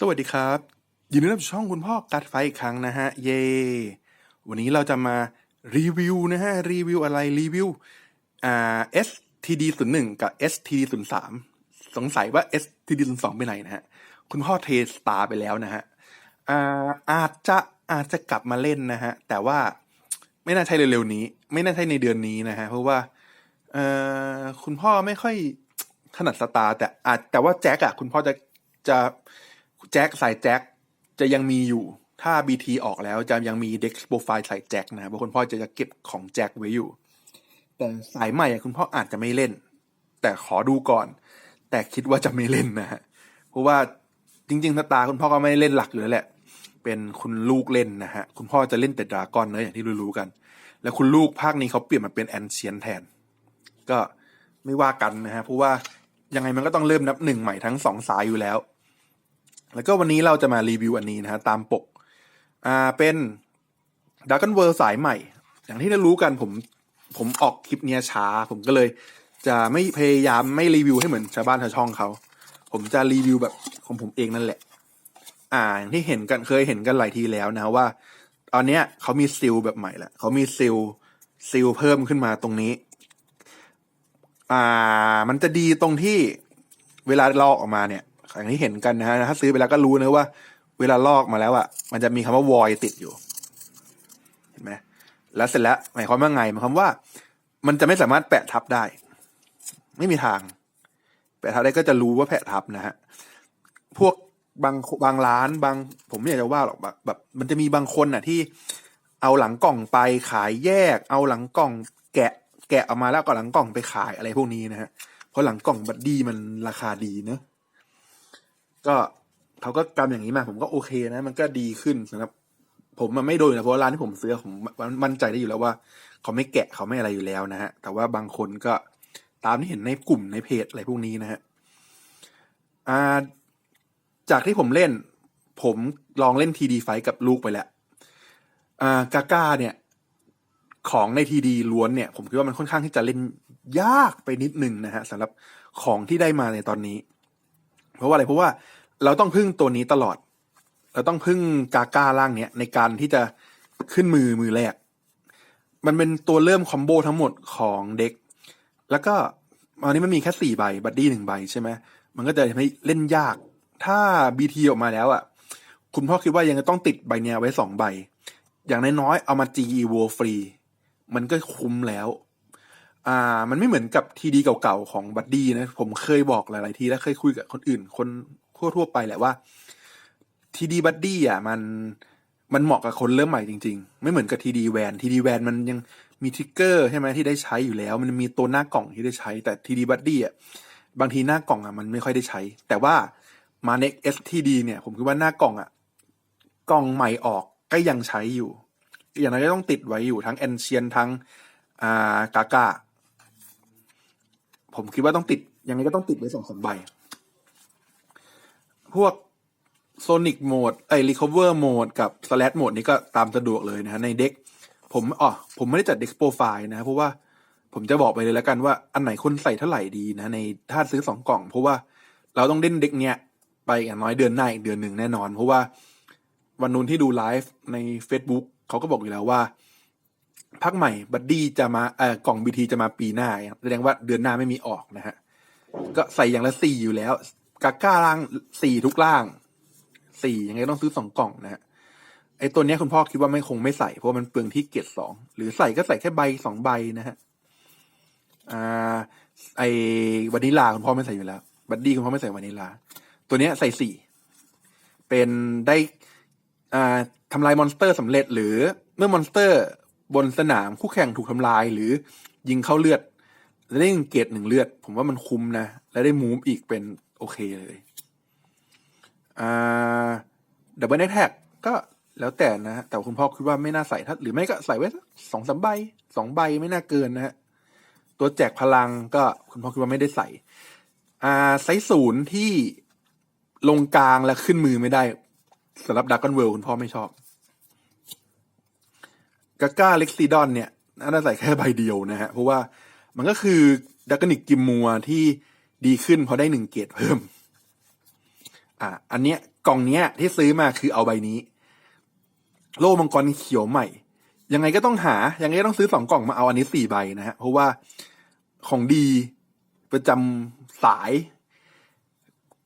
สวัสดีครับยินดีต้อนรับสู่ช่องคุณพ่อกัดไฟอีกครั้งนะฮะ เย่วันนี้เราจะมารีวิวนะฮะ รีวิวอะไรรีวิวอ่า STD 0 1กับ STD 0 3สงสัยว่า STD 0 2ไปไหนนะฮะ คุณพ่อเทสตาไปแล้วนะฮะอ่าอาจจะอาจจะกลับมาเล่นนะฮะ แต่ว่าไม่น่าใช่เร็วๆนี้ ไม่น่าใช่ในเดือนนี้นะฮะ เพราะว่าเอ่อคุณพ่อไม่ค่อยถนัดสตาร์แต่อาจแต่ว่าแจ็คอะคุณพ่อจะจะ แจ็คสายแจ็คจะยังมีอยู่ ถ้า BT ออกแล้วจะยังมี Dex Profile สายแจ็คนะครับาะคุณพ่อจะจะเก็บของแจ็คไว้อยู่ แต่สายใหม่คุณพ่ออาจจะไม่เล่น แต่ขอดูก่อน แต่คิดว่าจะไม่เล่นนะฮะเพราะว่าจริงๆตาคุณพ่อก็ไม่เล่นหลักอยู่แล้วแหละ เป็นคุณลูกเล่นนะฮะคุณพ่อจะเล่นแต่ดราก้อนเนอะอย่างที่รู้ๆกัน แล้วคุณลูกภาคนี้เขาเปลี่ยนมาเป็นแอนเชียนแทน ก็ไม่ว่ากันนะฮะเพราะว่ายังไงมันก็ต้องเริ่มนับหนึ่งใหม่ทั้งสองสายอยู่แล้ว แล้วก็วันนี้เราจะมารีวิวอันนี้นะฮะตามปก อ่าเป็นด a ร์ o นเวิ r ์สายใหม่ อย่างที่ได้รู้กันผมผมออกคลิปเนี้ยช้า ผมก็เลย จะไม่พยายามไม่รีวิวให้เหมือนชาวบ้านชาวช่องเขา ผมจะรีวิวแบบของผมเองนั่นแหละ อ่าอย่างที่เห็นกันเคยเห็นกันหลายทีแล้วนะว่า ตอนเนี้ยเขามีซิลแบบใหม่ล้วเขามีซิลซิลเพิ่มขึ้นมาตรงนี้ อ่า มันจะดีตรงที่เวลาลอกออกมาเนี่ย อย่างที่เห็นกันนะฮะถ้าซื้อไปแล้วก็รู้นะว่า เวลาลอกมาแล้วอะ่ะ มันจะมีคำว่า void ติดอยู่ เห็นไหมแล้วเสร็จแล้วหมายความว่าไงหมายความว่า มันจะไม่สามารถแปะทับได้ ไม่มีทาง แปะทับได้ก็จะรู้ว่าแปะทับนะฮะพวกบางบางร้านบาง ผมไม่อยากจะว่าหรอกแบบแบบ มันจะมีบางคนอะที่ เอาหลังกล่องไปขายแยก เอาหลังกล่อง แกะ แกะออกมาแล้วก็หลังกล่องไปขายอะไรพวกนี้นะฮะเพราะหลังกล่องบัดดี้มันราคาดีเนอะ ก็เขาก็กำอย่างนี้มา ผมก็โอเคนะ มันก็ดีขึ้นสำหรับ ผมมันไม่โดนนะเพราะร้านที่ผมซื้อผมมั่นใจได้อยู่แล้วว่า เขาไม่แกะเขาไม่อะไรอยู่แล้วนะฮะ แต่ว่าบางคนก็ตามที่เห็นในกลุ่มในเพจอะไรพวกนี้นะฮะอ่าจากที่ผมเล่น ผมลองเล่นทีดีไฟกับลูกไปแล้วอ่ากาก้าเนี่ย ของในทีดีล้วนเนี่ย ผมคิดว่ามันค่อนข้างที่จะเล่นยากไปนิดนึงนะฮะสำหรับของที่ได้มาในตอนนี้ เพราะว่าอะไรเพราะว่า เราต้องพึ่งตัวนี้ตลอด เราต้องพึ่งกาก้าล่างเนี้ยในการที่จะขึ้นมือมือแรก มันเป็นตัวเริ่มคอมโบทั้งหมดของเด็ก แล้วก็อันนี้มันมีแค่สี่ใบ บัดดี้หนึ่งใบใช่ไหม มันก็จะทำให้เล่นยาก ถ้าบีทีออกมาแล้วอะ คุณพ่อคิดว่ายังต้องติดใบเนี้ยไว้สองใบ อย่างน้อยๆ เอามา GE w o ฟรี มันก็คุ้มแล้ว อ่า มันไม่เหมือนกับทีดีเก่าๆ ของบัดดี้นะ ผมเคยบอกหลายๆที แล้วเคยคุยกับคนอื่น คน ทั่วๆไปแหละว่าทีดีบัดดี้อะมันมันเหมาะกับคนเริ่มใหม่จริง ๆ ไม่เหมือนกับทีดีแวนทีดีแวนมันยังมีทิกเกอร์ใช่ไหมที่ได้ใช้อยู่แล้ว มันมีตัวหน้ากล่องที่ได้ใช้ แต่ทีดีบัดดี้อะบางทีหน้ากล่องอะมันไม่ค่อยได้ใช้ แต่ว่ามาเน็กเอสทีดีเนี่ยผมคิดว่าหน้ากล่องอะกล่องใหม่ออกก็ยังใช้อยู่ อย่างนั้นก็ต้องติดไว้อยู่ทั้งแอนเชียนทั้งอ่ากากาผมคิดว่าต้องติดยังไงก็ต้องติดไว้สองสามใบ พวกโซนิกโหมดไอ้รีคอเวอร์โหมดกับสแล h โหมดนี้ก็ตามสะดวกเลยนะฮะในเด็ก ผมอ๋อผมไม่ได้จัดเด็กโปรไฟล์นะเพราะว่าผมจะบอกไปเลยแล้วกันว่าอันไหนคนใส่เท่าไหร่ดีนะในถ้าซื้อสองกล่อง เพราะว่าเราต้องเล่นเด็กเนี้ยไปอย่างน้อยเดือนหน้าอีกเดือนหนึ่งแน่นอน เพราะว่าวันนู้นที่ดูไลฟ์ใน Facebook เขาก็บอกอยู่แล้วว่าพักใหม่บัดดี้จะมาเอ่อกล่องบีทีจะมาปีหน้าแสดงว่าเดือนหน้าไม่มีออกนะฮะก็ใส่อย่างละสี่อยู่แล้ว กาก้าล่างสี่ทุกล่างสี่ยังไงต้องซื้อสองกล่องนะฮะไอตัวเนี้ยคุณพ่อคิดว่าไม่คงไม่ใส่เพราะมันเปลืองที่เกียรสองหรือใส่ก็ใส่แค่ใบสองใบนะฮะอ่าไอวานิลาคุณพ่อไม่ใส่อยู่แล้ว บัดดี้คุณพ่อไม่ใส่วานิลา ตัวเนี้ยใส่สี่เป็นได้อ่าทำลายมอนสเตอร์สำเร็จ หรือเมื่อมอนสเตอร์บนสนามคู่แข่งถูกทำลายหรือยิงเข้าเลือด แล้วได้เกตหนึ่งเลือด ผมว่ามันคุ้มนะ แล้วได้มูฟอีกเป็น โอเคเลยอ่าดับเบิลแท็กก็แล้วแต่นะแต่คุณพ่อคิดว่าไม่น่าใส่ถ้าหรือไม่ก็ใส่ไว้สองสามใบสองใบไม่น่าเกินนะฮะตัวแจกพลังก็คุณพ่อคิดว่าไม่ได้ใส่อ่าไซส์ศูนย์ที่ลงกลางแล้วขึ้นมือไม่ได้สำหรับดักกันเวลคุณพ่อไม่ชอบกาก้าเล็กซีดอนเนี่ยน่าใส่แค่ใบเดียวนะฮะเพราะว่ามันก็คือดักนิกกิมมัวที่ ดีขึ้นเพราะได้หนึ่งเกรดเพิ่ม อ่าอันเนี้ยกล่องเนี้ยที่ซื้อมาคือเอาใบนี้ โล่มังกรเขียวใหม่ ยังไงก็ต้องหา ยังไงก็ต้องซื้อสองกล่องมาเอาอันนี้สี่ใบนะฮะ เพราะว่าของดีประจำสาย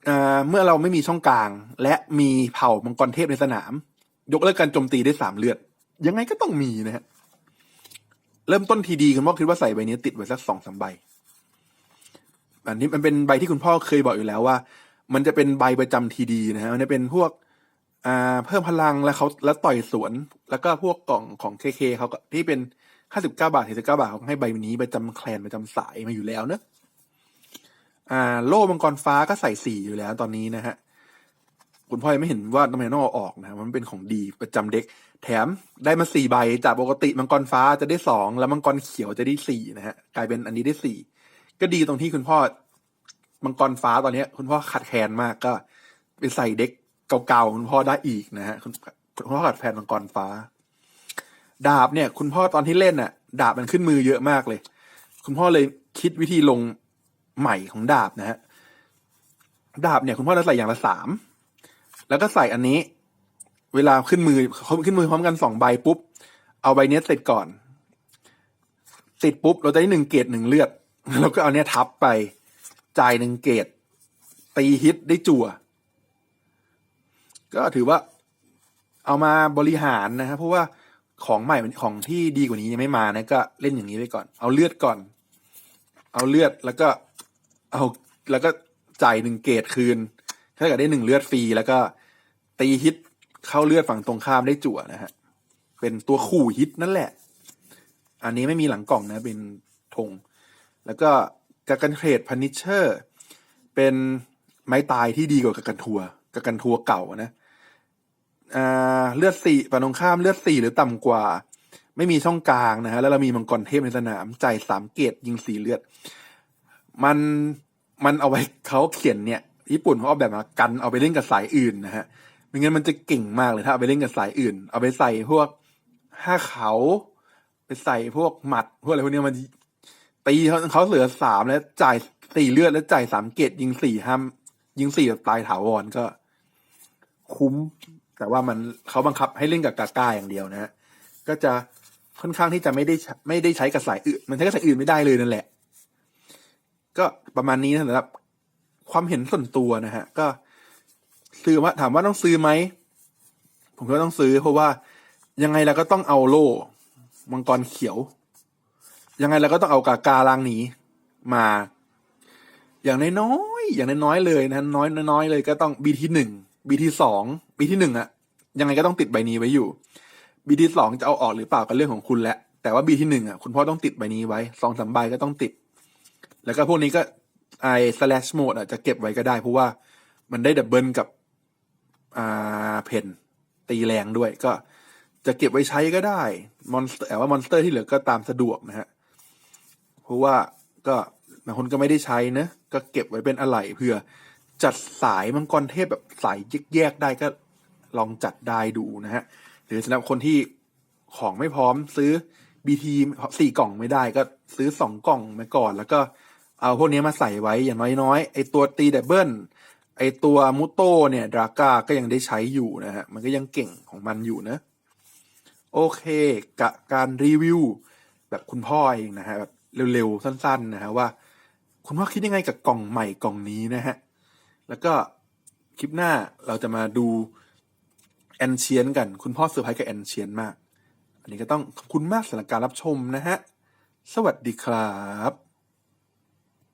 อ่าเมื่อเราไม่มีช่องกลาง และมีเผ่ามังกรเทพในสนาม ยกเลิกการโจมตีได้สามเลือด ยังไงก็ต้องมีนะฮะ เริ่มต้นทีดีคุณพ่อคิดว่าใส่ใบนี้ติดไว้สักสองสามใบ อันนี้มันเป็นใบที่คุณพ่อเคยบอกอยู่แล้วว่า มันจะเป็นใบประจำทีดีนะฮะมันจะเป็นพวกอ่าเพิ่มพลังแล้วเขาแล้วต่อยสวน แล้วก็พวกกล่องของเคเคเขาก็ที่เป็นห้าสิบเก้าบาทสี่สิบเก้าบาทเขาให้ใบนี้ประจำแคลนประจำสายมาอยู่แล้วเนอะอ่า โล่มังกรฟ้าก็ใส่สีอยู่แล้วตอนนี้นะฮะคุณพ่อยังไม่เห็นว่าทำไมต้องเอาออกนะมันเป็นของดีประจำเด็ก แถมได้มาสี่ใบจากปกติมังกรฟ้าจะได้สองแล้วมังกรเขียวจะได้สี่นะฮะกลายเป็นอันนี้ได้สี่ ก็ดีตรงที่คุณพ่อมังกรฟ้าตอนนี้คุณพ่อขาดแคลนมากก็ไปใส่เด็กเก่าๆคุณพ่อได้อีกนะฮะคุณคุณพ่อขาดแคลนมังกรฟ้า ดาบเนี่ย คุณพ่อตอนที่เล่นน่ะ ดาบมันขึ้นมือเยอะมากเลย คุณพ่อเลยคิดวิธีลงใหม่ของดาบนะฮะดาบเนี่ยคุณพ่อจะใส่อย่างละสามแล้วก็ใส่อันนี้ เวลาขึ้นมือเขาขึ้นมือพร้อมกันสองใบปุ๊บ เอาใบเนี้ยติดก่อนติดปุ๊บเราจะได้หนึ่งเกตหนึ่งเลือด แล้วก็เอาเนี้ยทับไป จ่ายหนึ่งเกตตีฮิตได้จั่ว ก็ถือว่าเอามาบริหารนะครับเพราะว่าของใหม่ของที่ดีกว่านี้ยังไม่มานะก็เล่นอย่างนี้ไปก่อน เอาเลือดก่อน เอาเลือดแล้วก็ เอาแล้วก็จ่ายหนึ่งเกตคืนถ้าเกิดได้หนึ่งเลือดฟรีแล้วก็ตีฮิตเข้าเลือดฝั่งตรงข้ามได้จั่วนะฮะเป็นตัวขู่ฮิตนั่นแหละ อันนี้ไม่มีหลังกล่องนะเป็นธง แล้วก็กากันเทรดพันิชเชอร์ เป็นไม้ตายที่ดีกว่ากากันทัวกากันทัวเก่านะอ่าเลือดสี่ฝั่งตรงข้ามเลือดสี่หรือต่ำกว่า ไม่มีช่องกลางนะฮะแล้วเรามีมังกรเทพในสนามจ่ายสามเกตยิงสี่เลือด มันมันเอาไว้เขาเขียนเนี่ย ญี่ปุ่นเขาเอาแบบมากันเอาไปเล่นกับสายอื่นนะฮะไม่งั้นมันจะเก่งมากเลยถ้าเอาไปเล่นกับสายอื่น เอาไปใส่พวกห้าเขา ไปใส่พวกหมัดพวกอะไรพวกเนี้ยมัน ตีเขาเขาเหลือสามแล้วจ่ายสี่เลือดแล้วจ่ายสามเกตยิงสี่ห้ามยิงสี่แบบตายถาวรก็ คุ้ม แต่ว่ามันเขาบังคับให้เล่นกับกาก้าอย่างเดียวนะฮะก็จะค่อนข้างที่จะไม่ได้ไม่ได้ใช้กับสายอื่น มันใช้กับสายอื่นไม่ได้เลยนั่นแหละ ก็ประมาณนี้นะสำหรับ ความเห็นส่วนตัวนะฮะ ก็ซื้อว่าถามว่าต้องซื้อไหม ผมก็ต้องซื้อเพราะว่ายังไงเราก็ต้องเอาโล่มังกรเขียว ยังไงเราก็ต้องเอากาการางนี้มา อย่างน้อยๆอย่างน้อยๆเลยนะน้อยน้อยๆเลยก็ต้องบีที่หนึ่งบีที่สองบีที่หนึ่งอะยังไงก็ต้องติดใบนี้ไว้อยู่บีที่สองจะเอาออกหรือเปล่าก็เรื่องของคุณแหละแต่ว่าบีที่หนึ่งอะคุณพ่อต้องติดใบนี้ไว้สองสามใบก็ต้องติด แล้วก็พวกนี้ก็ไอ้ slash mode อะจะเก็บไว้ก็ได้ เพราะว่ามันได้ดับเบิลกับอ่าเพนตีแรงด้วยก็จะเก็บไว้ใช้ก็ได้ มอนสเตอร์แต่ว่ามอนสเตอร์ที่เหลือก็ตามสะดวกนะฮะ ราะว่าก็บางคนก็ไม่ได้ใช้นะก็เก็บไว้เป็นอะไหล่เพื่อจัดสายมังกรเทพแบบสายแยกๆได้ก็ลองจัดได้ดูนะฮะหรือสำหรับคนที่ของไม่พร้อมซื้อบีทีสี่กล่องไม่ได้ก็ซื้อสองกล่องมาก่อน แล้วก็เอาพวกนี้มาใส่ไว้อย่างน้อยๆ ไอตัวตีดับเบิลไอตัวมุโตเนี่ยดราก้าก็ยังได้ใช้อยู่นะฮะ มันก็ยังเก่งของมันอยู่นะ โอเคกะการรีวิว แบบคุณพ่อเองนะฮะแบบ เร็วๆ สั้น ๆ นะฮะว่า คุณพ่อคิดยังไงกับกล่องใหม่กล่องนี้นะฮะ แล้วก็คลิปหน้าเราจะมาดูแอนเชียนกัน คุณพ่อเซอร์ไพรส์กับแอนเชียนมาก อันนี้ก็ต้องขอบคุณมากสำหรับการรับชมนะฮะ สวัสดีครับ